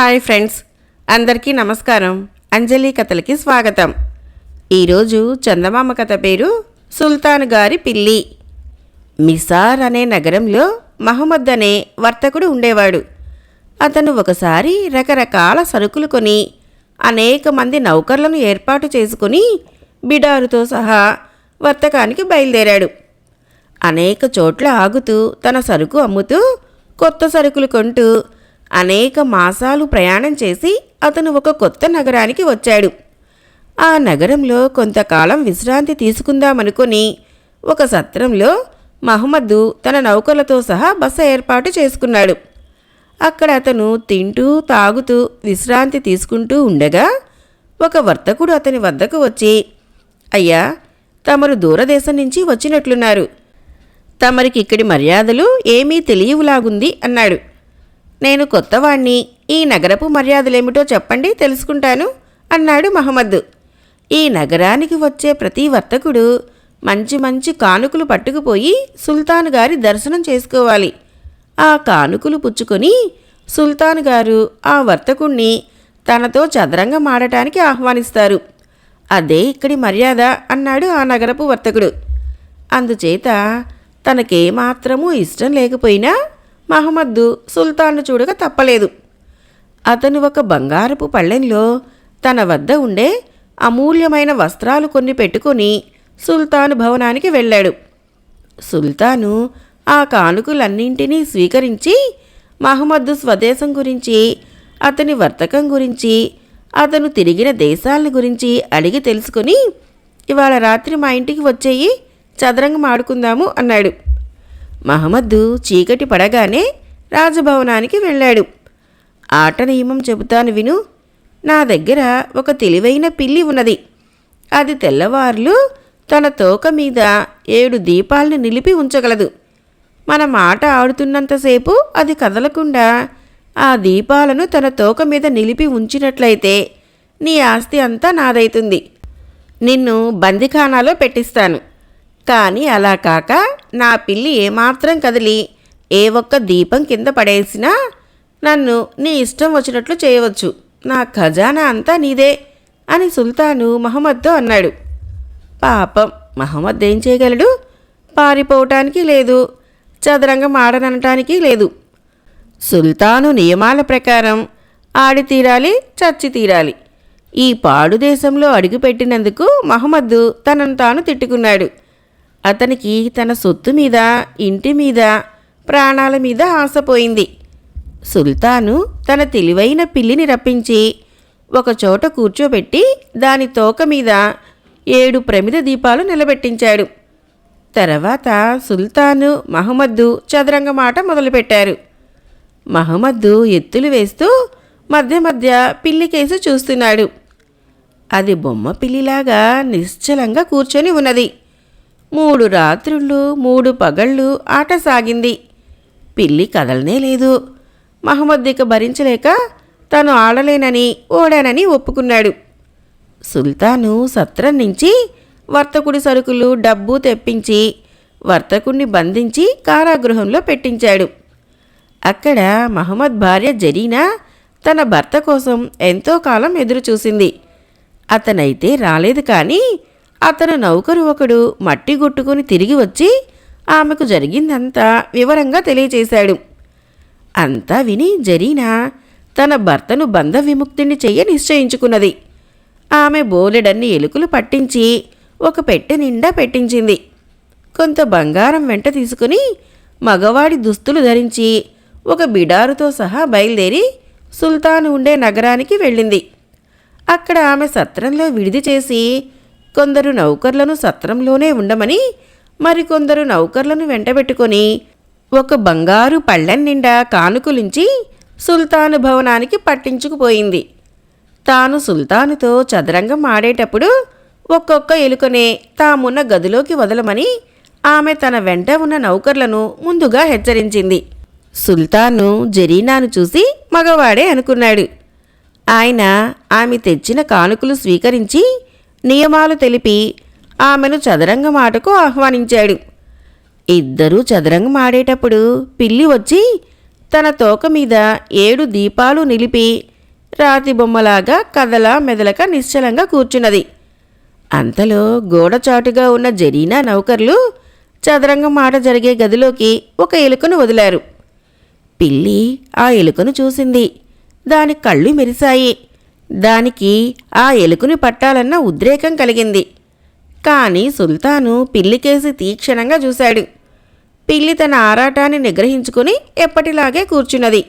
Hi friends అందరికీ నమస్కారం. అంజలి కథలకి స్వాగతం. ఈరోజు చందమామ కథ పేరు సుల్తాన్ గారి పిల్లి. మిసార్ అనే నగరంలో మహమ్మద్ అనే వర్తకుడు ఉండేవాడు. అతను ఒకసారి రకరకాల సరుకులు కొని అనేక మంది నౌకర్లను ఏర్పాటు చేసుకుని బిడారుతో సహా వర్తకానికి బయలుదేరాడు. అనేక చోట్ల ఆగుతూ తన సరుకు అమ్ముతూ కొత్త సరుకులు కొంటూ అనేక మాసాలు ప్రయాణం చేసి అతను ఒక కొత్త నగరానికి వచ్చాడు. ఆ నగరంలో కొంతకాలం విశ్రాంతి తీసుకుందామనుకొని ఒక సత్రంలో మహమ్మద్దు తన నౌకలతో సహా బస ఏర్పాటు చేసుకున్నాడు. అక్కడ అతను తింటూ తాగుతూ విశ్రాంతి తీసుకుంటూ ఉండగా ఒక వర్తకుడు అతని వద్దకు వచ్చి అయ్యా తమరు దూరదేశం నుంచి వచ్చినట్లున్నారు. తమరికి ఇక్కడి మర్యాదలు ఏమీ తెలియవులాగుంది అన్నాడు. నేను కొత్తవాణ్ణి. ఈ నగరపు మర్యాదలేమిటో చెప్పండి తెలుసుకుంటాను అన్నాడు మహమ్మద్. ఈ నగరానికి వచ్చే ప్రతి వర్తకుడు మంచి మంచి కానుకలు పట్టుకుపోయి సుల్తాన్ గారి దర్శనం చేసుకోవాలి. ఆ కానుకలు పుచ్చుకొని సుల్తాన్ గారు ఆ వర్తకుణ్ణి తనతో చదరంగం ఆడటానికి ఆహ్వానిస్తారు. అదే ఇక్కడి మర్యాద అన్నాడు ఆ నగరపు వర్తకుడు. అందుచేత తనకేమాత్రమూ ఇష్టం లేకపోయినా మహమ్మద్దు సుల్తాన్ను చూడక తప్పలేదు. అతను ఒక బంగారపు పళ్ళెంలో తన వద్ద ఉండే అమూల్యమైన వస్త్రాలు కొన్ని పెట్టుకొని సుల్తాను భవనానికి వెళ్ళాడు. సుల్తాను ఆ కానుకలన్నింటినీ స్వీకరించి మహమ్మద్దు స్వదేశం గురించి అతని వర్తకం గురించి అతను తిరిగిన దేశాల గురించి అడిగి తెలుసుకొని ఇవాళ రాత్రి మా ఇంటికి వచ్చేయి చదరంగం ఆడుకుందాము అన్నాడు. మహమ్మద్దు చీకటి పడగానే రాజభవనానికి వెళ్ళాడు. ఆట నియమం చెబుతాను విను. నా దగ్గర ఒక తెలివైన పిల్లి ఉన్నది. అది తెల్లవార్లు తన తోక మీద ఏడు దీపాలను నిలిపి ఉంచగలదు. మనం ఆట ఆడుతున్నంతసేపు అది కదలకుండా ఆ దీపాలను తన తోక మీద నిలిపి ఉంచినట్లయితే నీ ఆస్తి అంతా నాదైతుంది. నిన్ను బందిఖానాలో పెట్టిస్తాను. కానీ అలా కాక నా పిల్లి ఏమాత్రం కదిలి. ఏ ఒక్క దీపం కింద పడేసినా నన్ను నీ ఇష్టం వచ్చినట్లు చేయవచ్చు. నా ఖజానా అంతా నీదే అని సుల్తాను మహమ్మద్తో అన్నాడు. పాపం మహమ్మద్ ఏం చేయగలడు? పారిపోవటానికి లేదు. చదరంగం ఆడననటానికి లేదు. సుల్తాను నియమాల ప్రకారం ఆడి తీరాలి చచ్చి తీరాలి. ఈ పాడు దేశంలో అడుగుపెట్టినందుకు మహమ్మద్దు తనను తాను తిట్టుకున్నాడు. అతనికి తన సొత్తు మీద ఇంటి మీద ప్రాణాల మీద ఆశపోయింది సుల్తాను తన తెలివైన పిల్లిని రప్పించి ఒకచోట కూర్చోబెట్టి దాని తోక మీద ఏడు ప్రమిద దీపాలు నిలబెట్టించాడు. తర్వాత సుల్తాను మహమ్మద్దు చదరంగమాట మొదలుపెట్టారు. మహమ్మద్దు ఎత్తులు వేస్తూ మధ్య మధ్య పిల్లి కేసు చూస్తున్నాడు. అది బొమ్మ పిల్లిలాగా నిశ్చలంగా కూర్చొని ఉన్నది. మూడు రాత్రుళ్ళు మూడు పగళ్ళు ఆట సాగింది. పిల్లి కదలనే లేదు. మహమ్మద్ భరించలేక తను ఆడలేనని ఓడానని ఒప్పుకున్నాడు. సుల్తాను సత్రం నుంచి వర్తకుడి సరుకులు డబ్బు తెప్పించి వర్తకుణ్ణి బంధించి కారాగృహంలో పెట్టించాడు. అక్కడ మహమ్మద్ భార్య జరీనా తన భర్త కోసం ఎంతో కాలం ఎదురుచూసింది. అతనైతే రాలేదు కానీ అతను నౌకరు ఒకడు మట్టి కొట్టుకుని తిరిగి వచ్చి ఆమెకు జరిగిందంతా వివరంగా తెలియచేశాడు. అంతా విని జరీనా తన భర్తను బంధ విముక్తిని చెయ్య నిశ్చయించుకున్నది. ఆమె బోలెడన్ని ఎలుకలు పట్టించి ఒక పెట్టె నిండా పెట్టించింది. కొంత బంగారం వెంట తీసుకుని మగవాడి దుస్తులు ధరించి ఒక బిడారుతో సహా బయలుదేరి సుల్తాన్ ఉండే నగరానికి వెళ్ళింది. అక్కడ ఆమె సత్రంలో విడిది చేసి కొందరు నౌకర్లను సత్రంలోనే ఉండమని మరికొందరు నౌకర్లను వెంటబెట్టుకొని ఒక బంగారు పళ్ళెం నిండా కానుకలించి సుల్తాను భవనానికి పట్టించుకుపోయింది. తాను సుల్తానుతో చదరంగం ఆడేటప్పుడు ఒక్కొక్క ఎలుకనే తామున్న గదిలోకి వదలమని ఆమె తన వెంట ఉన్న నౌకర్లను ముందుగా హెచ్చరించింది. సుల్తాను జరీనాను చూసి మగవాడే అనుకున్నాడు. ఆయన ఆమె తెచ్చిన కానుకలు స్వీకరించి నియమాలు తెలిపి ఆమెను చదరంగం ఆటకు ఆహ్వానించాడు. ఇద్దరూ చదరంగం ఆడేటప్పుడు పిల్లి వచ్చి తన తోక మీద ఏడు దీపాలు నిలిపి రాతి బొమ్మలాగా కదలా మెదలక నిశ్చలంగా కూర్చున్నది. అంతలో గోడచాటుగా ఉన్న జరీనా నౌకర్లు చదరంగం ఆట జరిగే గదిలోకి ఒక ఎలుకను వదిలారు. పిల్లి ఆ ఎలుకను చూసింది. దాని కళ్ళు మెరిశాయి. దానికి ఆ ఎలుకని పట్టాలన్న ఉద్రేకం కలిగింది. కానీ సుల్తాను పిల్లికేసి తీక్షణంగా చూశాడు. పిల్లి తన ఆరాటాన్ని నిగ్రహించుకుని ఎప్పటిలాగే కూర్చున్నది.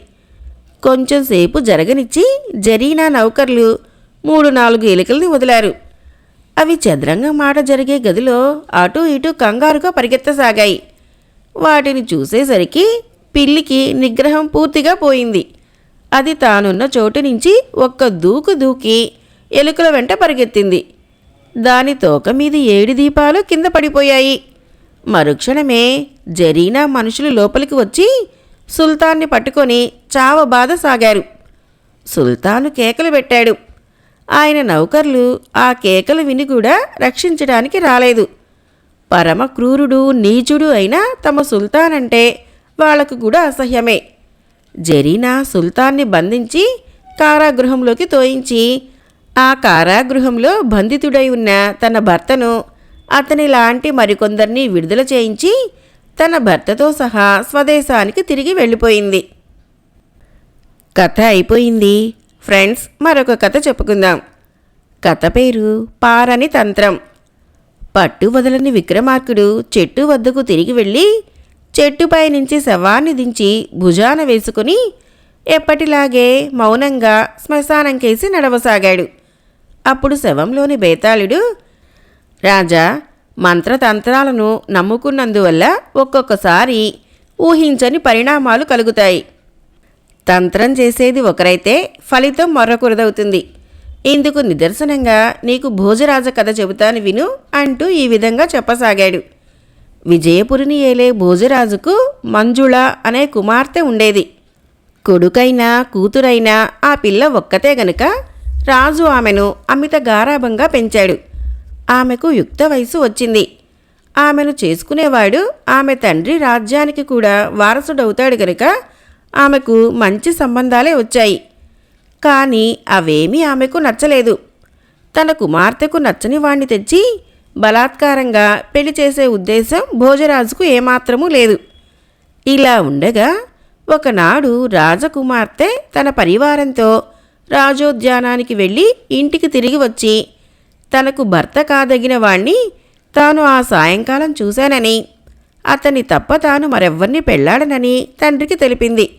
కొంచెంసేపు జరగనిచ్చి జరీనా నౌకర్లు మూడు నాలుగు ఎలుకల్ని వదిలారు. అవి చదరంగం మాట జరిగే గదిలో అటూ ఇటూ కంగారుగా పరిగెత్తసాగాయి. వాటిని చూసేసరికి పిల్లికి నిగ్రహం పూర్తిగా పోయింది. అది తానున్న చోటు నుంచి ఒక్క దూకు దూకి ఎలుకల వెంట పరిగెత్తింది. దాని తోక మీద ఏడు దీపాలు కింద పడిపోయాయి. మరుక్షణమే జరీనా మనుషులు లోపలికి వచ్చి సుల్తాన్ని పట్టుకొని చావ బాధ సాగారు. సుల్తాను కేకలు పెట్టాడు. ఆయన నౌకర్లు ఆ కేకలు విని కూడా రక్షించడానికి రాలేదు. పరమ క్రూరుడు నీచుడు అయినా తమ సుల్తాన్ అంటే వాళ్ళకు కూడా అసహ్యమే. జరీనా సుల్తాన్ని బంధించి కారాగృహంలోకి తోయించి ఆ కారాగృహంలో బంధితుడై ఉన్న తన భర్తను అతని లాంటి మరికొందరిని విడుదల చేయించి తన భర్తతో సహా స్వదేశానికి తిరిగి వెళ్ళిపోయింది. కథ అయిపోయింది. ఫ్రెండ్స్ మరొక కథ చెప్పుకుందాం. కథ పేరు పారని తంత్రం. పట్టు వదలని విక్రమార్కుడు చెట్టు వద్దకు తిరిగి వెళ్ళి చెట్టుపై నుంచి శవాన్ని దించి భుజాన వేసుకుని ఎప్పటిలాగే మౌనంగా శ్మశానం కేసి నడవసాగాడు. అప్పుడు శవంలోని బేతాళుడు రాజా మంత్రతంత్రాలను నమ్ముకున్నందువల్ల ఒక్కొక్కసారి ఊహించని పరిణామాలు కలుగుతాయి. తంత్రం చేసేది ఒకరైతే ఫలితం మరొకరిదవుతుంది. ఇందుకు నిదర్శనంగా నీకు భోజరాజ కథ చెబుతాను విను అంటూ ఈ విధంగా చెప్పసాగాడు. విజయపురిని ఏలే భోజరాజుకు మంజుళ అనే కుమార్తె ఉండేది. కొడుకైనా కూతురైనా ఆ పిల్ల ఒక్కతే గనుక రాజు ఆమెను అమిత గారాభంగా పెంచాడు. ఆమెకు యుక్త వయసు వచ్చింది. ఆమెను చేసుకునేవాడు ఆమె తండ్రి రాజ్యానికి కూడా వారసుడవుతాడు గనుక ఆమెకు మంచి సంబంధాలే వచ్చాయి. కానీ అవేమీ ఆమెకు నచ్చలేదు. తన కుమార్తెకు నచ్చని వాణ్ణి తెచ్చి బలాత్కారంగా పెళ్ళి చేసే ఉద్దేశం భోజరాజుకు ఏమాత్రమూ లేదు. ఇలా ఉండగా ఒకనాడు రాజకుమార్తె తన పరివారంతో రాజోద్యానానికి వెళ్ళి ఇంటికి తిరిగి వచ్చి తనకు భర్త కాదగిన వాణ్ణి తాను ఆ సాయంకాలం చూశానని అతన్ని తప్ప తాను మరెవ్వరిని పెళ్ళాడనని తండ్రికి తెలిపింది.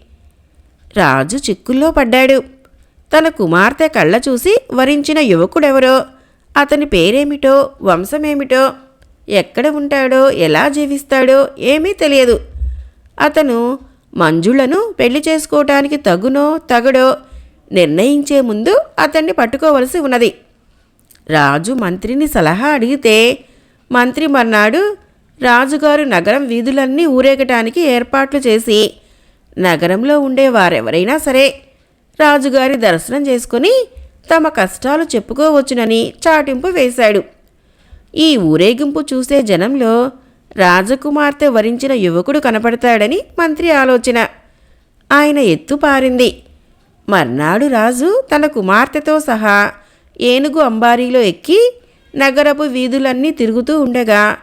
రాజు చిక్కుల్లో పడ్డాడు. తన కుమార్తె కళ్ళ చూసి వరించిన యువకుడెవరో అతని పేరేమిటో వంశమేమిటో ఎక్కడ ఉంటాడో ఎలా జీవిస్తాడో ఏమీ తెలియదు. అతను మంజులను పెళ్ళి చేసుకోవటానికి తగునో తగడో నిర్ణయించే ముందు అతన్ని పట్టుకోవలసి ఉన్నది. రాజు మంత్రిని సలహా అడిగితే మంత్రి మర్నాడు రాజుగారు నగరం వీధులన్నీ ఊరేగటానికి ఏర్పాట్లు చేసి నగరంలో ఉండే వారెవరైనా సరే రాజుగారి దర్శనం చేసుకుని తమ కష్టాలు చెప్పుకోవచ్చునని చాటింపు వేశాడు. ఈ ఊరేగింపు చూసే జనంలో రాజకుమార్తె వరించిన యువకుడు కనపడతాడని మంత్రి ఆలోచన. ఆయన ఎత్తుపారింది మర్నాడు రాజు తన కుమార్తెతో సహా ఏనుగు అంబారీలో ఎక్కి నగరపు వీధులన్నీ తిరుగుతూ ఉండగా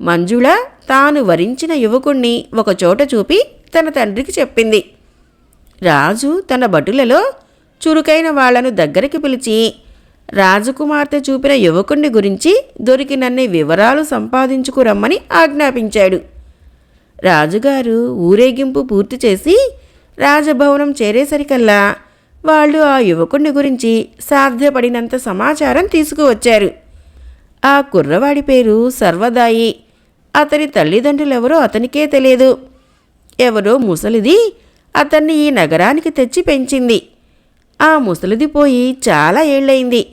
మంజుళ తాను వరించిన యువకుణ్ణి ఒకచోట చూపి తన తండ్రికి చెప్పింది. రాజు తన భటులలో చురుకైన వాళ్ళను దగ్గరికి పిలిచి రాజకుమార్తె చూపిన యువకుణ్ణి గురించి దొరికినన్ని వివరాలు సంపాదించుకురమ్మని ఆజ్ఞాపించాడు. రాజుగారు ఊరేగింపు పూర్తి చేసి రాజభవనం చేరేసరికల్లా వాళ్ళు ఆ యువకుణ్ణి గురించి సాధ్యపడినంత సమాచారం తీసుకువచ్చారు. ఆ కుర్రవాడి పేరు సర్వదాయి. అతని తల్లిదండ్రులెవరో అతనికే తెలియదు. ఎవరో ముసలిది అతన్ని ఈ నగరానికి తెచ్చి పెంచింది. ఆ ముసలిది పోయి చాలా ఏళ్ళయింది.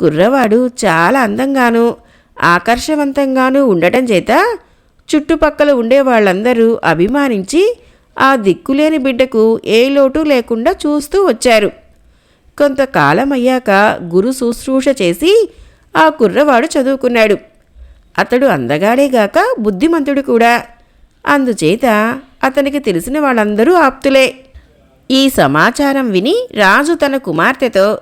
కుర్రవాడు చాలా అందంగాను ఆకర్షవంతంగానూ ఉండటం చేత చుట్టుపక్కల ఉండే వాళ్ళందరూ అభిమానించి ఆ దిక్కులేని బిడ్డకు ఏ లోటు లేకుండా చూస్తూ వచ్చారు. కొంతకాలం అయ్యాక గురు శుశ్రూష చేసి ఆ కుర్రవాడు చదువుకున్నాడు. అతడు అందగాడేగాక బుద్ధిమంతుడు కూడా. అందుచేత అతనికి తెలిసిన వాళ్ళందరూ ఆప్తులే. ఈ సమాచారం విని రాజు తన కుమార్తెతో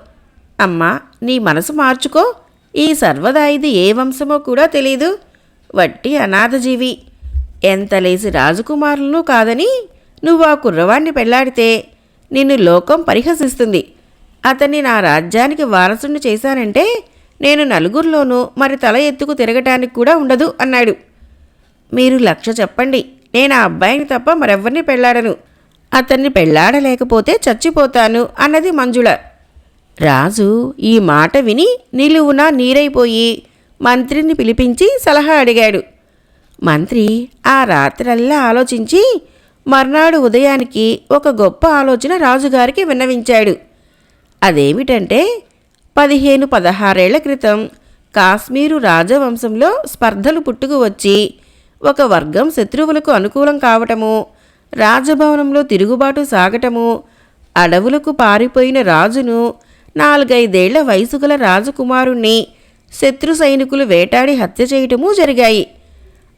అమ్మా నీ మనసు మార్చుకో. ఈ సర్వదాయిది ఏ వంశమో కూడా తెలీదు. వట్టి అనాథజీవి ఎంత లేసి రాజకుమారులను కాదని నువ్వు ఆ కుర్రవాణ్ణి పెళ్ళాడితే నిన్ను లోకం పరిహసిస్తుంది. అతన్ని నా రాజ్యానికి వారసుని చేశానంటే నేను నలుగురిలోనూ మరి తల ఎత్తుకు తిరగటానికి కూడా ఉండదు అన్నాడు. మీరు లక్ష చెప్పండి. నేను ఆ అబ్బాయిని తప్ప మరెవ్వరిని పెళ్ళాడను. అతన్ని పెళ్ళాడలేకపోతే చచ్చిపోతాను అన్నది మంజుళ రాజు ఈ మాట విని నిలువున నీరైపోయి మంత్రిని పిలిపించి సలహా అడిగాడు. మంత్రి ఆ రాత్రల్లా ఆలోచించి మర్నాడు ఉదయానికి ఒక గొప్ప ఆలోచన రాజుగారికి విన్నవించాడు. అదేమిటంటే పదిహేను పదహారేళ్ళ క్రితం కాశ్మీరు రాజవంశంలో స్పర్ధలు పుట్టుకు వచ్చి ఒక వర్గం శత్రువులకు అనుకూలం కావటము రాజభవనంలో తిరుగుబాటు సాగటము అడవులకు పారిపోయిన రాజును నాలుగైదేళ్ళ వయసుగల రాజకుమారుణ్ణి శత్రు సైనికులు వేటాడి హత్య చేయటము జరిగాయి.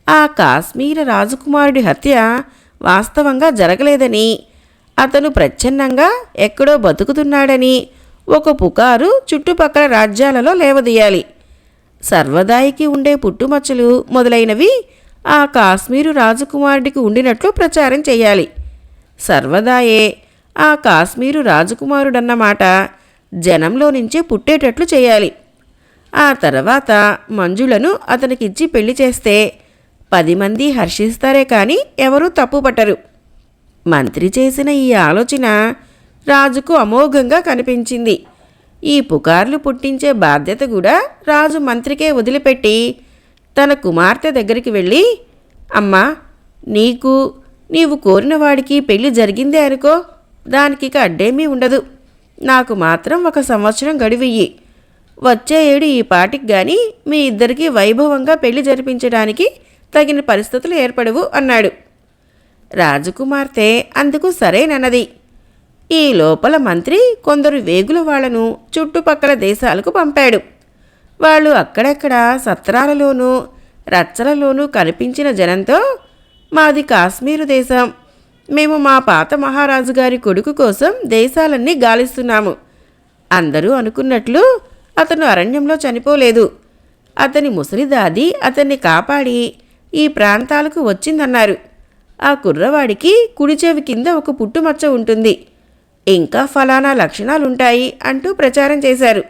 ఆ కాశ్మీర రాజకుమారుడి హత్య వాస్తవంగా జరగలేదని అతను ప్రచ్ఛన్నంగా ఎక్కడో బతుకుతున్నాడని ఒక పుకారు చుట్టుపక్కల రాజ్యాలలో లేవదీయాలి. సర్వదాయికి ఉండే పుట్టుమచ్చలు మొదలైనవి ఆ కాశ్మీరు రాజకుమారుడికి ఉండినట్లు ప్రచారం చేయాలి. సర్వదాయే! ఆ కాశ్మీరు రాజకుమారుడన్నమాట జనంలో నుంచే పుట్టేటట్లు చేయాలి. ఆ తర్వాత మంజులను అతనికిచ్చి పెళ్ళి చేస్తే పది మంది హర్షిస్తారే కానీ ఎవరూ తప్పుపట్టరు. మంత్రి చేసిన ఈ ఆలోచన రాజుకు అమోఘంగా కనిపించింది. ఈ పుకార్లు పుట్టించే బాధ్యత కూడా రాజు మంత్రికే వదిలిపెట్టి తన కుమార్తె దగ్గరికి వెళ్ళి అమ్మా నీకు నీవు కోరిన వాడికి పెళ్ళి జరిగిందే అనుకో. దానికి ఇక అడ్డేమీ ఉండదు. నాకు మాత్రం ఒక సంవత్సరం గడివియ్యి. వచ్చే ఏడు ఈ పాటికి గాని మీ ఇద్దరికీ వైభవంగా పెళ్ళి జరిపించడానికి తగిన పరిస్థితులు ఏర్పడవు అన్నాడు. రాజకుమార్తె అందుకు సరేనన్నది. ఈ లోపల మంత్రి కొందరు వేగుల వాళ్ళను చుట్టుపక్కల దేశాలకు పంపాడు. వాళ్ళు అక్కడక్కడ సత్రాలలోనూ రచ్చలలోనూ కనిపించిన జనంతో మాది కాశ్మీరు దేశం. మేము మా పాత మహారాజు గారి కొడుకు కోసం దేశాలన్నీ గాలిస్తున్నాము. అందరూ అనుకున్నట్లు అతను అరణ్యంలో చనిపోలేదు. అతని ముసలిదాది అతన్ని కాపాడి ఈ ప్రాంతాలకు వచ్చిందన్నారు. ఆ కుర్రవాడికి కుడి చెవి కింద ఒక పుట్టుమచ్చ ఉంటుంది. ఇంకా ఫలానా లక్షణాలుంటాయి అంటూ ప్రచారం చేశారు.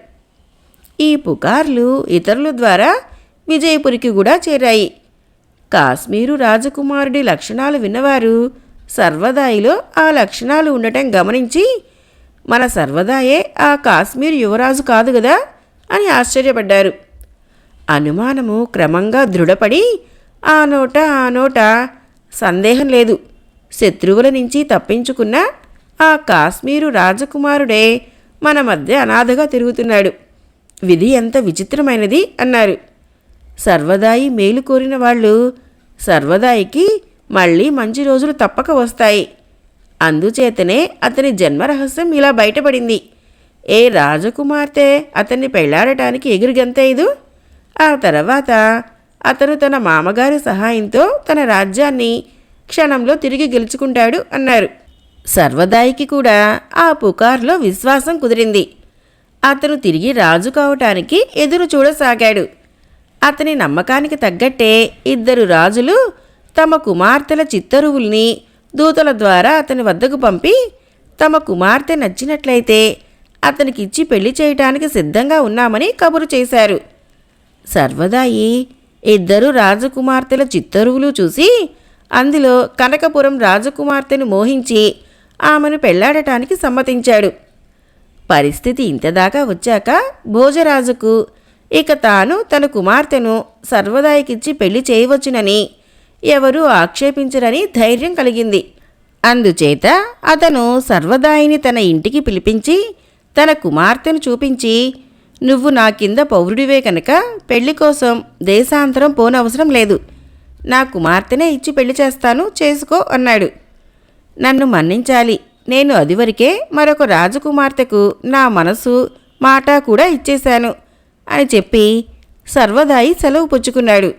ఈ పుకార్లు ఇతరుల ద్వారా విజయపురికి కూడా చేరాయి. కాశ్మీరు రాజకుమారుడి లక్షణాలు విన్నవారు సర్వదాయిలో ఆ లక్షణాలు ఉండటం గమనించి మన సర్వదాయే ఆ కాశ్మీర్ యువరాజు కాదు కదా అని ఆశ్చర్యపడ్డారు. అనుమానము క్రమంగా దృఢపడి ఆ నోట ఆ నోట సందేహం లేదు. శత్రువుల నుంచి తప్పించుకున్న ఆ కాశ్మీరు రాజకుమారుడే మన మధ్య అనాథగా తిరుగుతున్నాడు. విధి ఎంత విచిత్రమైనది అన్నారు. సర్వదాయి మేలు కోరిన వాళ్ళు సర్వదాయికి మళ్ళీ మంచి రోజులు తప్పక వస్తాయి. అందుచేతనే అతని జన్మరహస్యం ఇలా బయటపడింది. ఏ రాజకుమార్తె అతన్ని పెళ్ళాడటానికి ఎగురుగంతేదు ఆ తర్వాత అతను తన మామగారి సహాయంతో తన రాజ్యాన్ని క్షణంలో తిరిగి గెలుచుకుంటాడు అన్నారు. సర్వదాయికి కూడా ఆ పుకార్లో విశ్వాసం కుదిరింది. అతను తిరిగి రాజు కావటానికి ఎదురు చూడసాగాడు. అతని నమ్మకానికి తగ్గట్టే ఇద్దరు రాజులు తమ కుమార్తెల చిత్తరువుల్ని దూతల ద్వారా అతని వద్దకు పంపి తమ కుమార్తె నచ్చినట్లయితే అతనికిచ్చి పెళ్ళి చేయటానికి సిద్ధంగా ఉన్నామని కబురు చేశారు. సర్వదాయి ఇద్దరు రాజకుమార్తెల చిత్తరువులు చూసి అందులో కనకపురం రాజకుమార్తెను మోహించి ఆమెను పెళ్ళాడటానికి సమ్మతించాడు. పరిస్థితి ఇంతదాకా వచ్చాక భోజరాజుకు ఇక తాను తన కుమార్తెను సర్వదాయికిచ్చి పెళ్ళి చేయవచ్చునని ఎవరూ ఆక్షేపించరని ధైర్యం కలిగింది. అందుచేత అతను సర్వదాయిని తన ఇంటికి పిలిపించి తన కుమార్తెను చూపించి నువ్వు నా కింద పౌరుడివే కనుక పెళ్ళి కోసం దేశాంతరం పోనవసరం లేదు. నా కుమార్తెనే ఇచ్చి పెళ్ళి చేస్తాను చేసుకో అన్నాడు. నన్ను మన్నించాలి. నేను అదివరకే మరొక రాజకుమార్తెకు నా మనసు మాట కూడా ఇచ్చేశాను అని చెప్పి సర్వదాయి సెలవు పుచ్చుకున్నాడు.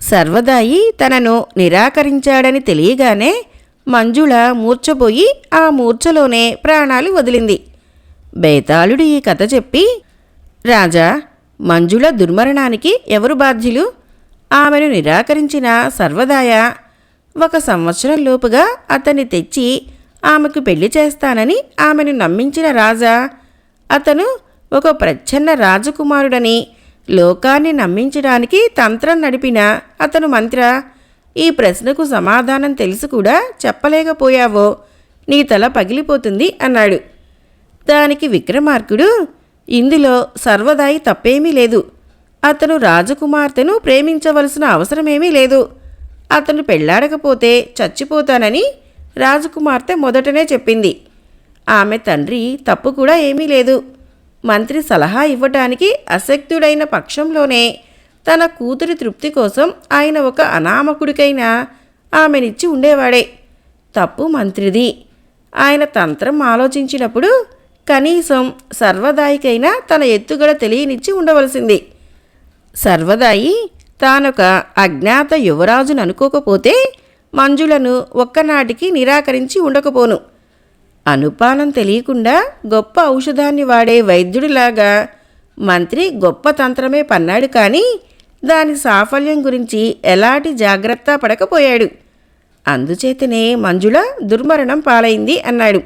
సర్వదాయి తనను నిరాకరించాడని తెలియగానే మంజుళ మూర్చపోయి ఆ మూర్ఛలోనే ప్రాణాలు వదిలింది. బేతాళుడు ఈ కథ చెప్పి రాజా మంజుల దుర్మరణానికి ఎవరు బాధ్యులు? ఆమెను నిరాకరించిన సర్వదాయ ఒక సంవత్సరం లోపుగా అతన్ని తెచ్చి ఆమెకు పెళ్ళి చేస్తానని ఆమెను నమ్మించిన రాజా అతను ఒక ప్రచ్ఛన్న రాజకుమారుడని లోకాన్ని నమ్మించడానికి తంత్రం నడిపిన అతను మంత్ర ఈ ప్రశ్నకు సమాధానం తెలిసి కూడా చెప్పలేకపోయావో నీ తల పగిలిపోతుంది అన్నాడు. దానికి విక్రమార్కుడు ఇందులో సర్వదాయి తప్పేమీ లేదు. అతను రాజకుమార్తెను ప్రేమించవలసిన అవసరమేమీ లేదు. అతను పెళ్ళాడకపోతే చచ్చిపోతానని రాజకుమార్తె మొదటనే చెప్పింది. ఆమె తండ్రి తప్పు కూడా ఏమీ లేదు. మంత్రి సలహా ఇవ్వటానికి అశక్తుడైన పక్షంలోనే తన కూతురి తృప్తి కోసం ఆయన ఒక అనామకుడికైనా ఆమెనిచ్చి ఉండేవాడే. తప్పు మంత్రిది. ఆయన తంత్రం ఆలోచించినప్పుడు కనీసం సర్వదాయికైనా తన ఎత్తుగడ తెలియనిచ్చి ఉండవలసింది. సర్వదాయి తానొక అజ్ఞాత యువరాజును అనుకోకపోతే మంజులను ఒక్కనాటికి నిరాకరించి ఉండకపోను. అనుపానం తెలియకుండా గొప్ప ఔషధాన్ని వాడే వైద్యుడిలాగా మంత్రి గొప్ప తంత్రమే పన్నాడు కానీ దాని సాఫల్యం గురించి ఎలాంటి జాగ్రత్త పడకపోయాడు. అందుచేతనే మంజుల దుర్మరణం పాలైంది అన్నాడు.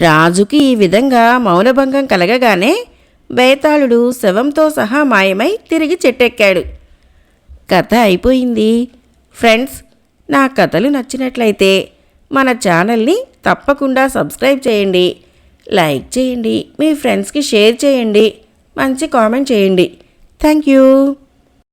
రాజుకి ఈ విధంగా మౌనభంగం కలగగానే బేతాళుడు శవంతో సహా మాయమై తిరిగి చెట్టెక్కాడు. కథ అయిపోయింది. ఫ్రెండ్స్ నా కథలు నచ్చినట్లయితే మన ఛానల్ని తప్పకుండా సబ్స్క్రైబ్ చేయండి లైక్ చేయండి మీ ఫ్రెండ్స్కి షేర్ చేయండి మంచి కామెంట్ చేయండి. Thank you.